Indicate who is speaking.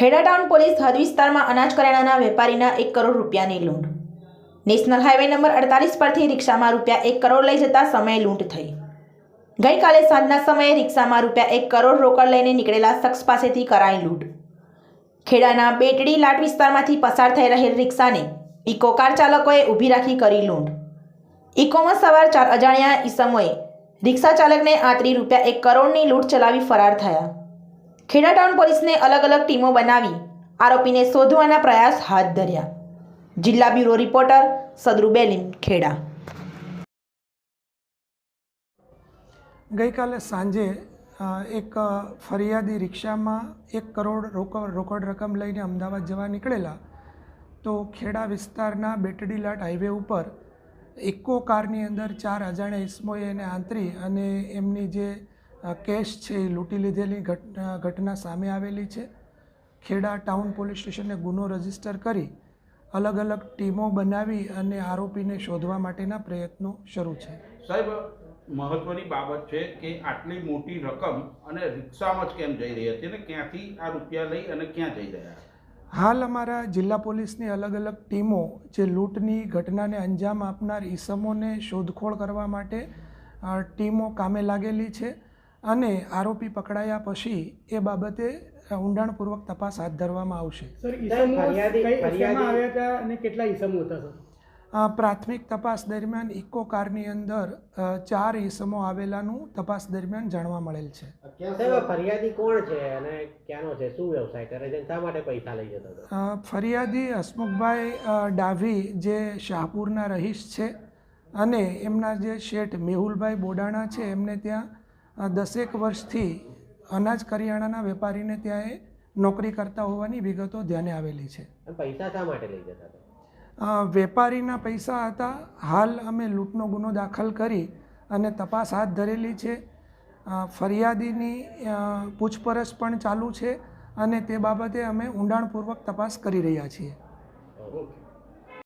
Speaker 1: Kheda town police હદ વિસ્તારમાં અનાજ કરિયાણાના વેપારીના એક કરોડ રૂપિયાની લૂંટ. નેશનલ હાઈવે નંબર અડતાલીસ પરથી રિક્ષામાં રૂપિયા એક કરોડ લઈ જતા સમયે લૂંટ થઈ. ગઈકાલે સાંજના સમયે રિક્ષામાં રૂપિયા એક કરોડ રોકડ લઈને નીકળેલા શખ્સ પાસેથી કરાઈ લૂંટ. ખેડાના બેટડી લાટ વિસ્તારમાંથી પસાર થઈ રહેલ રિક્ષાને ઇકો કાર ચાલકોએ ઊભી રાખી કરી લૂંટ. ઇકોમાં સવાર ચાર અજાણ્યા ઈસમોએ રિક્ષા ચાલકને આતરી રૂપિયા એક કરોડની લૂંટ ચલાવી ફરાર થયા. ખેડા ટાઉન પોલીસને અલગ અલગ ટીમો બનાવી આરોપીને શોધવાના પ્રયાસ હાથ ધર્યા. જિલ્લા બ્યુરો રિપોર્ટર સદરુ બેલીમ, ખેડા.
Speaker 2: ગઈકાલે સાંજે એક ફરિયાદી રિક્ષામાં એક કરોડ રોકડ રકમ લઈને અમદાવાદ જવા નીકળેલા, તો ખેડા વિસ્તારના બેટડીલાટ હાઈવે ઉપર ઇકો કારની અંદર ચાર અજાણ્યા ઇસમોએ એને આંતરી અને એમની જે કેશ છે એ લૂંટી લીધેલી ઘટ ઘટના સામે આવેલી છે. ખેડા ટાઉન પોલીસ સ્ટેશને ગુનો રજિસ્ટર કરી અલગ અલગ ટીમો બનાવી અને આરોપીને શોધવા માટેના પ્રયત્નો શરૂ છે.
Speaker 3: સાહેબ મહત્વની બાબત છે કે આટલી મોટી રકમ અને રિક્ષામાં જ કેમ જઈ રહી હતી અને ક્યાંથી આ રૂપિયા લઈ અને ક્યાં જઈ રહ્યા
Speaker 2: હાલ અમારા જિલ્લા પોલીસની અલગ અલગ ટીમો જે લૂંટની ઘટનાને અંજામ આપનાર ઈસમોને શોધખોળ કરવા માટે ટીમો કામે લાગેલી છે. અને આરોપી પકડાયા પછી એ બાબતે ઊંડાણપૂર્વક તપાસ હાથ ધરવામાં આવશે.
Speaker 4: સર ઈસમો
Speaker 5: ફરિયાદી-
Speaker 4: કઈ
Speaker 5: ફરિયાદી-
Speaker 4: શેમાં આવ્યા હતા અને કેટલા ઈસમો હતા
Speaker 2: પ્રાથમિક તપાસ દરમિયાન ઇકો કારની અંદર ચાર ઈસમો આવેલાનું તપાસ દરમિયાન જાણવા મળેલ છે.
Speaker 5: ફરિયાદી કોણ છે અને ક્યાંનો છે? શું વ્યવસાય કરે છે શા માટે પૈસા લઈ જતો હતો?
Speaker 2: ફરિયાદી હસમુખભાઈ ડાભી જે શાહપુરના રહીશ છે અને એમના જે શેઠ મેહુલભાઈ બોડાણા છે એમને ત્યાં દસેક વર્ષથી અનાજ કરિયાણાના વેપારીને ત્યાં એ નોકરી કરતા હોવાની વિગતો ધ્યાને આવેલી છે.
Speaker 5: પૈસા શા માટે લઈ જતા હતા?
Speaker 2: વેપારીના પૈસા હતા. હાલ અમે લૂંટનો ગુનો દાખલ કરી અને તપાસ હાથ ધરેલી છે. ફરિયાદીની પૂછપરછ પણ ચાલુ છે અને તે બાબતે અમે ઊંડાણપૂર્વક તપાસ કરી રહ્યા છીએ.
Speaker 5: ઓકે.